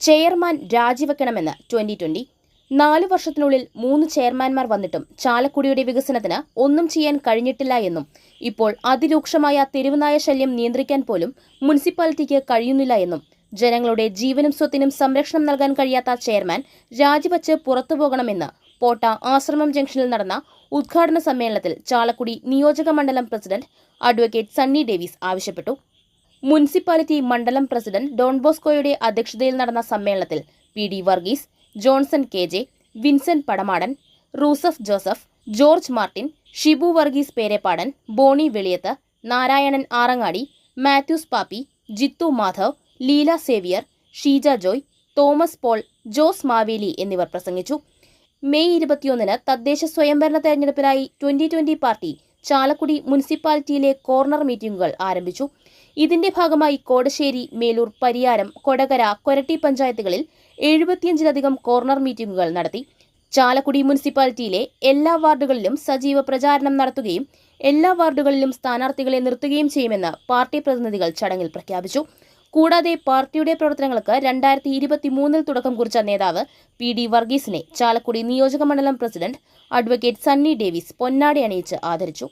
Chairman രാജിവെക്കണമെന്ന് twenty twenty. നാലു വർഷത്തിനുള്ളിൽ മൂന്ന് ചെയർമാൻമാർ വന്നിട്ടും ചാലക്കുടിയുടെ വികസനത്തിന് ഒന്നും ചെയ്യാൻ കഴിഞ്ഞിട്ടില്ല എന്നും ഇപ്പോൾ അതിരൂക്ഷമായ തെരുവുനായ ശല്യം നിയന്ത്രിക്കാൻ പോലും മുനിസിപ്പാലിറ്റിക്ക് കഴിയുന്നില്ല എന്നും ജനങ്ങളുടെ ജീവനും സ്വത്തിനും സംരക്ഷണം നൽകാൻ കഴിയാത്ത ചെയർമാൻ രാജിവച്ച് പുറത്തുപോകണമെന്ന് പോട്ട ആശ്രമം ജംഗ്ഷനിൽ നടന്ന ഉദ്ഘാടന സമ്മേളനത്തിൽ ചാലക്കുടി നിയോജക മണ്ഡലം പ്രസിഡന്റ് അഡ്വക്കേറ്റ് സണ്ണി ഡേവിസ് ആവശ്യപ്പെട്ടു. മുനിസിപ്പാലിറ്റി മണ്ഡലം പ്രസിഡന്റ് ഡോൺ ബോസ്കോയുടെ അധ്യക്ഷതയിൽ നടന്ന സമ്മേളനത്തിൽ P D Varghese Johnson K J Vincent Padamadan Rusaf Joseph George Martin Shibu Varghese Pereppadan Boney Veliyath Narayanan Arangadi Mathews Pappi Jithu Madhav Leela Xavier Sheeja Joy Thomas Paul Jose Maveli എന്നിവർ പ്രസംഗിച്ചു. May ഇരുപത്തിയൊന്നിന് തദ്ദേശ സ്വയംഭരണ തെരഞ്ഞെടുപ്പിനായി twenty twenty party Chalakudy മുനിസിപ്പാലിറ്റിയിലെ corner മീറ്റിംഗുകൾ ആരംഭിച്ചു. ഇതിന്റെ ഭാഗമായി കോടശ്ശേരി മേലൂർ പരിയാരം കൊടകര കൊരട്ടി പഞ്ചായത്തുകളിൽ എഴുപത്തിയഞ്ചിലധികം കോർണർ മീറ്റിംഗുകൾ നടത്തി. ചാലക്കുടി മുനിസിപ്പാലിറ്റിയിലെ എല്ലാ വാർഡുകളിലും സജീവ പ്രചാരണം നടത്തുകയും എല്ലാ വാർഡുകളിലും സ്ഥാനാർത്ഥികളെ നിർത്തുകയും ചെയ്യുമെന്ന് പാർട്ടി പ്രതിനിധികൾ ചടങ്ങിൽ പ്രഖ്യാപിച്ചു. കൂടാതെ പാർട്ടിയുടെ പ്രവർത്തനങ്ങൾക്ക് രണ്ടായിരത്തി ഇരുപത്തി മൂന്നിൽ തുടക്കം കുറിച്ച നേതാവ് പി ഡി വർഗീസിനെ ചാലക്കുടി നിയോജക മണ്ഡലം പ്രസിഡന്റ് അഡ്വക്കേറ്റ് സണ്ണി ഡേവിസ് പൊന്നാടി അണിയിച്ച് ആദരിച്ചു.